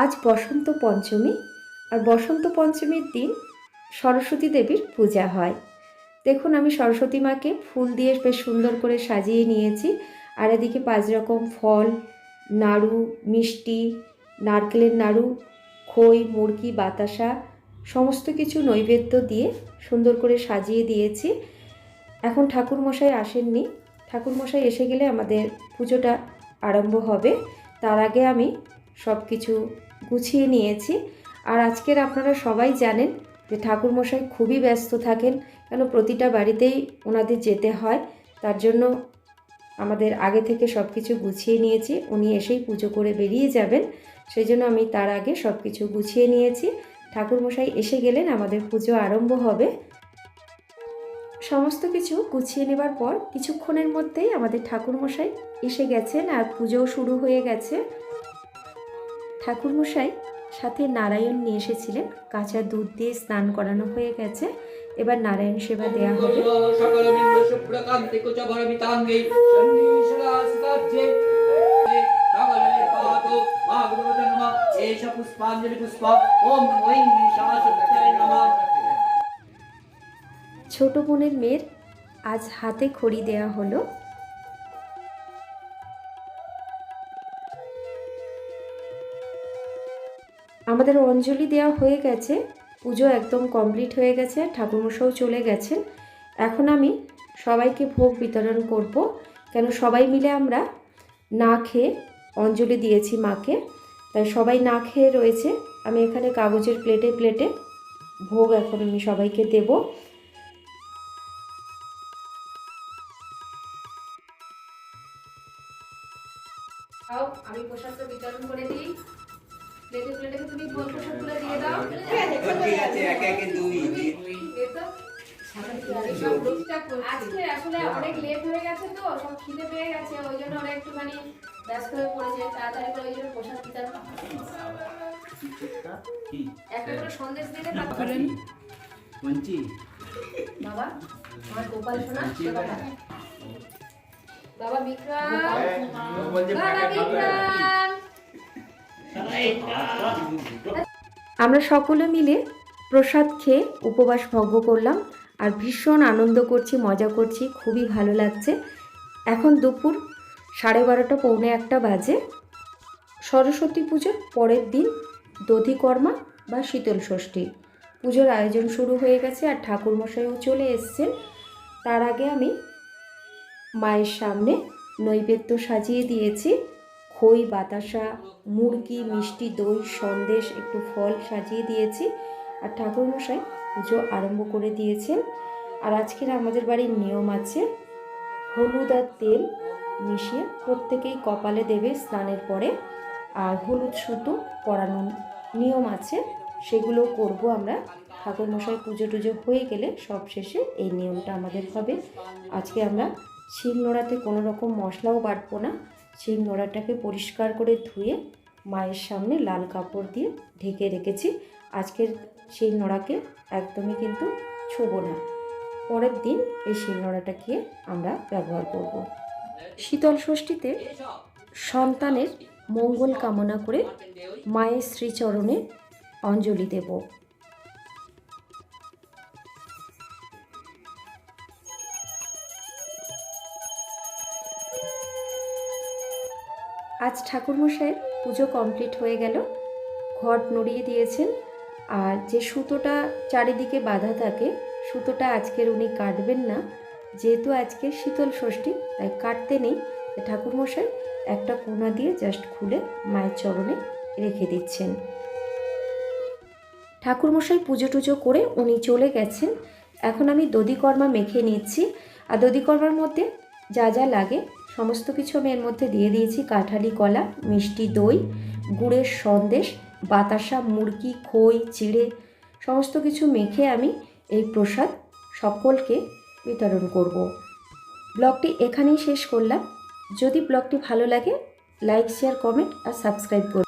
আজ বসন্ত পঞ্চমী আর বসন্ত পঞ্চমীর দিন সরস্বতী দেবীর পূজা হয়। দেখুন, আমি সরস্বতী মাকে ফুল দিয়ে বেশ সুন্দর করে সাজিয়ে নিয়েছি। আর এদিকে পাঁচ রকম ফল, নাড়ু, মিষ্টি, নারকেলের নাড়ু, খই, মুরগি, বাতাসা, সমস্ত কিছু নৈবেদ্য দিয়ে সুন্দর করে সাজিয়ে দিয়েছি। এখন ঠাকুরমশাই আসেননি। ঠাকুরমশাই এসে গেলে আমাদের পুজোটা আরম্ভ হবে। তার আগে আমি সব কিছু গুছিয়ে নিয়েছি। আর আজকের আপনারা সবাই জানেন যে ঠাকুরমশাই খুবই ব্যস্ত থাকেন, কেন প্রতিটা বাড়িতেই ওনাদের যেতে হয়। তার জন্য আমাদের আগে থেকে সব কিছু গুছিয়ে নিয়েছি। উনি এসেই পুজো করে বেরিয়ে যাবেন। সেই জন্য আমি তার আগে সব কিছু গুছিয়ে নিয়েছি। ঠাকুরমশাই এসে গেলেন, আমাদের পুজো আরম্ভ হবে। সমস্ত কিছু গুছিয়ে নেবার পর কিছুক্ষণের মধ্যেই আমাদের ঠাকুরমশাই এসে গেছেন আর পুজোও শুরু হয়ে গেছে। ঠাকুরমশাই সাথে নারায়ণ নিয়ে এসেছিলেন। কাঁচা দুধ দিয়ে স্নান করানো হয়ে গেছে। এবার নারায়ণ সেবা দেওয়া হবে। ছোট বোনের মেয়ের আজ হাতে খড়ি দেওয়া হলো। আমাদের অঞ্জলি দেওয়া হয়ে গেছে, পুজো একদম কমপ্লিট হয়ে গেছে ঠাকুরমশাও চলে গেছেন। এখন আমি সবাইকে ভোগ বিতরণ করব। কেন সবাই মিলে আমরা না খেয়ে অঞ্জলি দিয়েছি মাকে, তাই সবাই না খেয়ে রয়েছে। আমি এখানে কাগজের প্লেটে প্লেটে ভোগ এখন আমি সবাইকে দেবো। আমি প্রসাদটা বিতরণ করে দিই। প্লেটে প্লেটে তুমি গোল প্রসাদগুলো দিয়ে দাও। ঠিক আছে একে একে দুই দে তো। সব রোজটা করছি। আজকে আসলে অনেক লেট হয়ে গেছে তো সব খিদে পেয়ে গেছে ওই জন্য ওরা একটুখানি ব্যস্ত হয়ে পড়েছে। তাড়াতাড়ি করে ওই জন্য বিতরণ একটা করে সন্দেশ দিলে মঞ্চি। বাবা আমার গোপাল বাবা বিক্রম। বাবা বিক্রম। আমরা সকলে মিলে প্রসাদ খেয়ে উপবাস ভঙ্গ করলাম আর ভীষণ আনন্দ করছি, মজা করছি, খুবই ভালো লাগছে। এখন দুপুর সাড়ে বারোটা, পৌনে একটা বাজে। সরস্বতী পুজোর পরের দিন দধিকর্মা বা শীতল ষষ্ঠী। পুজোর আয়োজন শুরু হয়ে গেছে আর ঠাকুরমশাইও চলে এসছেন। তার আগে আমি মায়ের সামনে নৈবেদ্য সাজিয়ে দিয়েছি। খই, বাতাসা, মুরগি, মিষ্টি, দই, সন্দেশ, একটু ফল সাজিয়ে দিয়েছি। আর ঠাকুরমশাই পুজো আরম্ভ করে দিয়েছেন। আর আজকের আমাদের বাড়ির নিয়ম আছে, হলুদ আর তেল মিশিয়ে প্রত্যেকেই কপালে দেবে স্নানের পরে। আর হলুদ সুতো পরানো নিয়ম আছে, সেগুলো করব আমরা। ঠাকুরমশাই পুজো টুজো হয়ে গেলে সব শেষে এই নিয়মটা আমাদের হবে। আজকে আমরা শিল নোড়াতে কোনো রকম মশলাও বাটবো না। শিল নোড়াটাকে পরিষ্কার করে ধুয়ে মায়ের সামনে লাল কাপড় দিয়ে ঢেকে রেখেছি। আজকের সেই নোড়াকে একদমই কিন্তু ছোবো না। পরের দিন এই শিল নোড়াটাকে আমরা ব্যবহার করব। শীতল ষষ্ঠীতে সন্তানের মঙ্গল কামনা করে মায়ের শ্রীচরণে অঞ্জলি দেব। আজ ঠাকুরমশাইয়ের পুজো কমপ্লিট হয়ে গেল। ঘট নড়িয়ে দিয়েছেন। আর যে সুতোটা চারিদিকে বাঁধা থাকে, সুতোটা আজকের উনি কাটবেন না। যেহেতু আজকে শীতল ষষ্ঠী, তাই কাটতে নেই। ঠাকুরমশাই একটা কোনা দিয়ে জাস্ট খুলে মায়ের চরণে রেখে দিচ্ছেন। ঠাকুরমশাই পুজো টুজো করে উনি চলে গেছেন। এখন আমি দধিকর্মা মেখে নিচ্ছি। আর দধিকর্মার মধ্যে যা যা লাগে। সমস্ত কিছু আমি এর মধ্যে দিয়ে দিয়েছি। কাঁঠালি কলা, মিষ্টি দই, গুড়ের সন্দেশ, বাতাসা, মুরগি, খই, চিড়ে, সমস্ত কিছু মেখে আমি এই প্রসাদ সকলকে বিতরণ করব। ব্লগটি এখানেই শেষ করলাম। যদি ব্লগটি ভালো লাগে, লাইক শেয়ার কমেন্ট আর সাবস্ক্রাইব করুন।